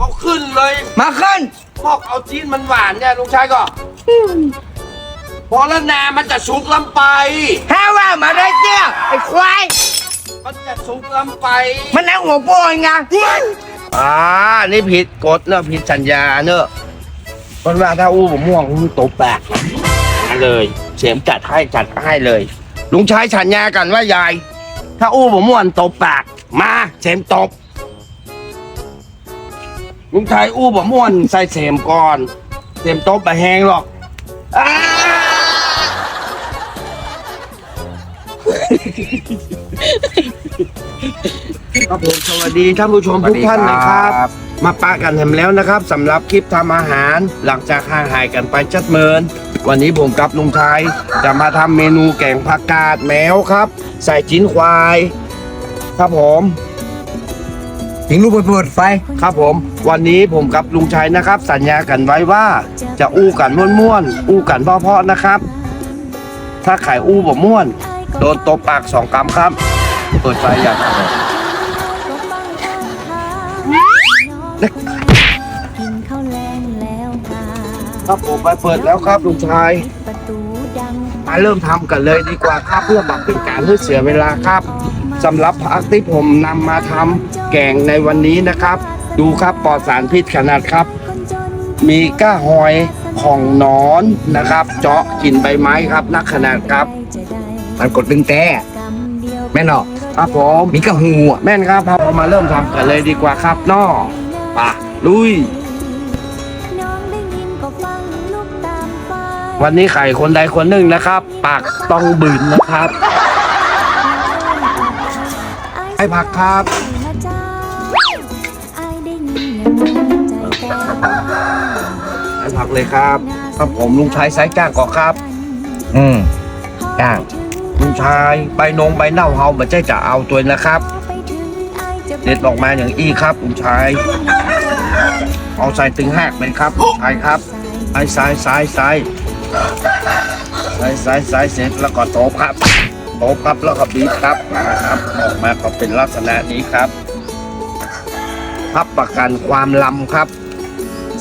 เอาขึ้นเลยมาขึ้น บอกเอาจีนมันหวานเนี่ยลุงชายก็พอแล้วนามันจะสุกลำไปห้าว่ามาได้เจ้าไอ้ควาย มันจะสุกลำไป มันนั่งหัวโป้ยไงอ่า นี่ผิดกฎเนอะผิดสัญญาเนอะมันว่าถ้าอู้ผมม่วงอู้ตบแปกมาเลย เสียมจัดให้จัดให้เลย ลุงชายสัญญากันว่ายาย ถ้าอู้ผมม่วนตบปาก มาเสียมตบ ลุงชายอู้ผมม่วนใส่เสียมก่อนเสียมตบไปแหงหรอกอ้าครับผมสวัสดีท่านผู้ชมทุกท่านนะครับ มาปะกันแถมแล้วนะครับสำหรับคลิปทำอาหาร หลังจากห่างหายกันไปจัดเมิน วันนี้ผมกับลุงชายจะมาทำเมนูแกงผักกาดแมวครับ ใส่จิ้นควาย ครับผม ถึงลูกเปิดไฟครับผม วันนี้ผมกับลุงชัยนะครับ สัญญากันไว้ว่าจะอู้กันม่วนๆอู้กันเพราะๆนะครับ ถ้าไข่อู้บ่ม่วน โดนตบปากสองกำครับ เปิดไฟอย่างกินข้าวแรงแล้วค่ะครับผมไปเปิดแล้วครับลุงชายประตูดังมาเริ่มทำกันเลยดีกว่าครับเพื่อบักเป็นการให้เสียเวลาครับ สำหรับผักที่ผมนำมาทำแกงในวันนี้นะครับ ดูครับปลอดสารพิษขนาดครับคนจนมีก้าหอยของหนอนนะครับ เจาะกินใบไม้ครับนักขนาดครับจะได้มันกดดึงแต่กรรมเดียวแม่นอครับผมมีกระหูอะแม่นครับเรามาเริ่มทำกันเลยดีกว่าครับนอป่ะลุยน้องได้ยินก็ฟังลูกตามไฟวันนี้ไข่คนใดคนหนึ่งนะครับ ปากต้องบืนนะครับ ให้ผักครับมาจ้าไอ้ได้ยินอย่างใจแต่ให้ผักเลยครับครับผมลุงชายสายจ้างก่อนครับ อืมจ้างลุงชายใบนงใบเน่าเฮามันใจจะเอาตัวนะครับไปถึงไอ้จะเด็ดออกมาอย่างอี้ครับลุงชายเอาใส่ตึงหักเลยครับลุงชายครับซ้ายซ้ายซ้ายซ้ายซ้ายซ้ายซ้ายเสร็จแล้วก็โต๊ะครับ โต๊ครับแล้วก็บีบครับนะครับออกมาก็เป็นลักษณะนี้ครับรับประกันความลำครับ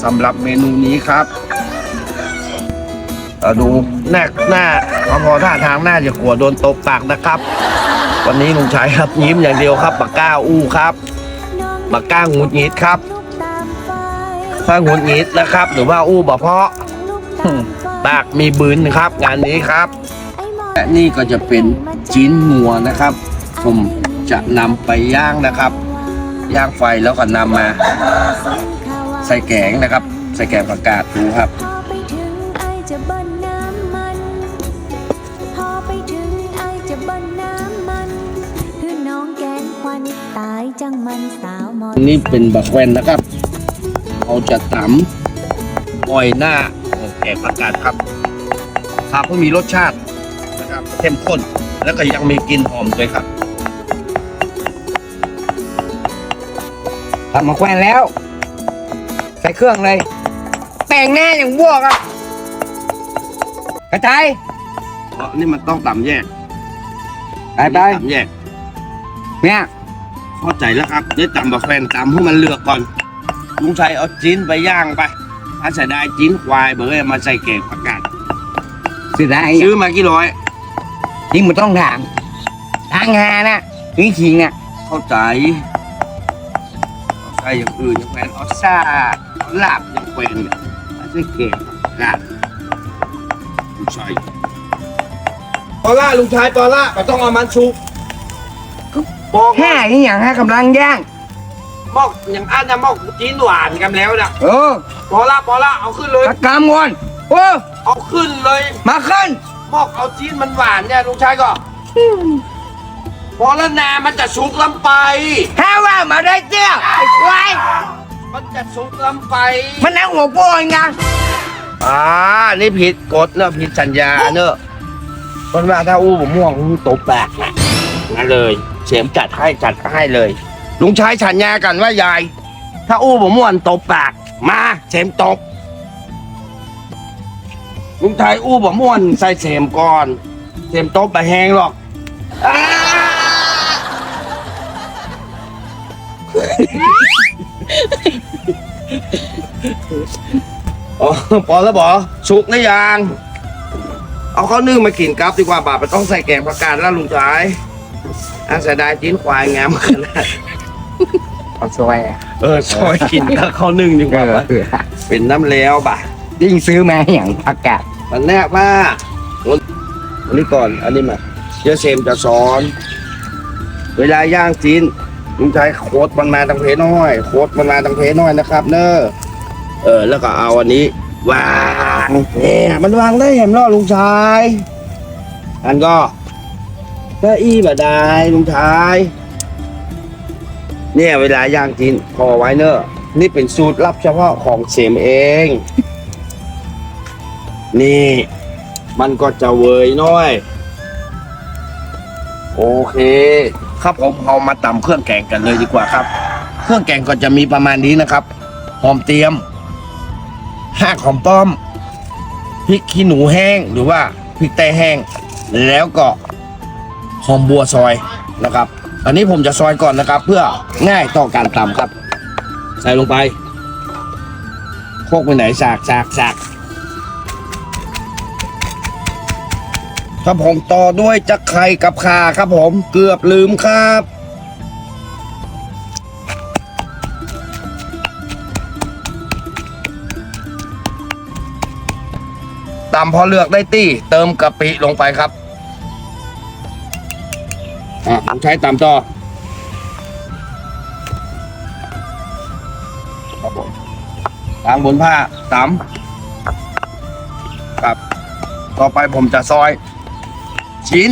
สำหรับเมนูนี้ครับเอาดูหน้าหน้าพอพอท่าทางหน้าจะกลัวโดนตบปากนะครับ วันนี้ลุงชัยครับยิ้มอย่างเดียวครับปากก้าอู้ครับปากก้าหงุดหงิดครับถ้าหงุดหงิดนะครับ หรือว่าอู้บ่เพาะปากมีบืนครับ งานนี้ครับ และนี่ก็จะเป็นจิ้นหัวนะครับ ผมจะนำไปย่างนะครับ ย่างไฟแล้วก็นำมา ใส่แกงนะครับ ใส่แกงผักกาดดูครับพอไปถึงไอ้จะเบิ้ลน้ำมันพอไปถึงไอ้จะเบิ้ลน้ำมันคือน้องแกงควันตายจังมันสาวมอนนี่เป็นบักแวนนะครับ เราจะตำอ้อยหน้าแกงผักกาดครับครับเพื่อมีรสชาตินะครับ เข้มข้น แล้วก็ยังมีกลิ่นหอมด้วยครับทำมาแควนแล้ว ใส่เครื่องเลยแป้งแน่อย่างบวกอะกระจายเพราะนี่มันต้องตำแยกไปไปตำแยกเนี่ยเข้าใจแล้วครับได้ตำบักแฟนตำให้มันเลือกก่อนลุงชัยเอาจิ้นไปย่างไปถ้าใส่ได้จิ้นควายเบอร์มาใส่แกงผักกาดสุดท้ายซื้อมากี่ร้อย ยิ่งมันต้องถามทางหานะถึงขิงอะเข้าใจเอาใส่อย่างอื่นอย่างแฟนเอาซาเอาลาบอย่างแฟนเนี่ยไม่ใช่แกงผักกาดลุงชัยปอล่าลุงชายปอล่าก็ต้องเอามันชุกบอกแห่ที่อย่างห้ากำลังย่างมอกอย่างอันนะมอกจิ้นหวานกันแล้วนะเออปอล่าปอล่าเอาขึ้นเลยตะกำก่อนโอ้เอาขึ้นเลย มาขึ้น บอกเอาจีนมันหวานเนี่ยลุงชายก็พอแล้วนามันจะสุกลำไปห้าว่ามาได้เจ้าไอ้ควายมันจะสุกลำไป มันนั่งหัวโป้ยไงอ่านี่ผิดกฎเนอะผิดสัญญาเนอะคนว่าถ้าอู้ผมม่วงอู้ตบแปกนะนั่นเลยเสียมจัดให้จัดให้เลย ลุงชายสัญญากันว่ายาย ถ้าอู้ผมม่วนตบปาก มาเสียมตบ ลุงชายอู้ผมม่วนใส่เสียมก่อนเสียมตบไปแหงหรอกอ้าอ๋อพอแล้วบอสุกหรือยัง เอาข้าวนึ่งมากินครับดีกว่าบาทมันต้องใส่แกงผักกาดแล้วลุงชายอาเสียดายจิ้นควายงามขนาดเอาซวยอะเออซอยกินกับข้าวนึ่งดีกว่าปะเป็นน้ำแล้วบ่ะ ยิ่งซื้อมาอย่างผักกาดมันแนบมากอันนี้ก่อน อันนี้มาเดี๋ยวเซมจะสอน เวลาย่างจีนลุงชายโคตรมันมาทางเพน้อย โคตรมันมาทางเพน้อยนะครับ เนอะเออ แล้วก็เอาอันนี้วางเนี่ยมันวางได้เห็นเนาะลุงชายอันก็เก้าอี้บดายลุงชายเนี่ยเวลาย่างจีนพอไว้เนอะนี่เป็นสูตรลับเฉพาะของเสมเอง นี่ มันก็จะเวยน้อย โอเค ครับผมเอามาตำเครื่องแกงกันเลยดีกว่าครับ เครื่องแกงก็จะมีประมาณนี้นะครับ หอมเตรียมห้ากหอมป้อมพริกขี้หนูแห้งหรือว่าพริกไต้แห้ง แล้วก็หอมบัวซอยนะครับ อันนี้ผมจะซอยก่อนนะครับ เพื่อง่ายต่อการตำครับ ใส่ลงไปโคกไปไหนสากสากสาก ครับผมต่อด้วยจักไข่กับข่าครับผมเกือบลืมครับตำพอเลือกได้ตี้เติมกะปิลงไปครับอะผมใช้ตำต่อครับผมตางบนผ้าตำครับ ต่อไปผมจะซอย ชิ้น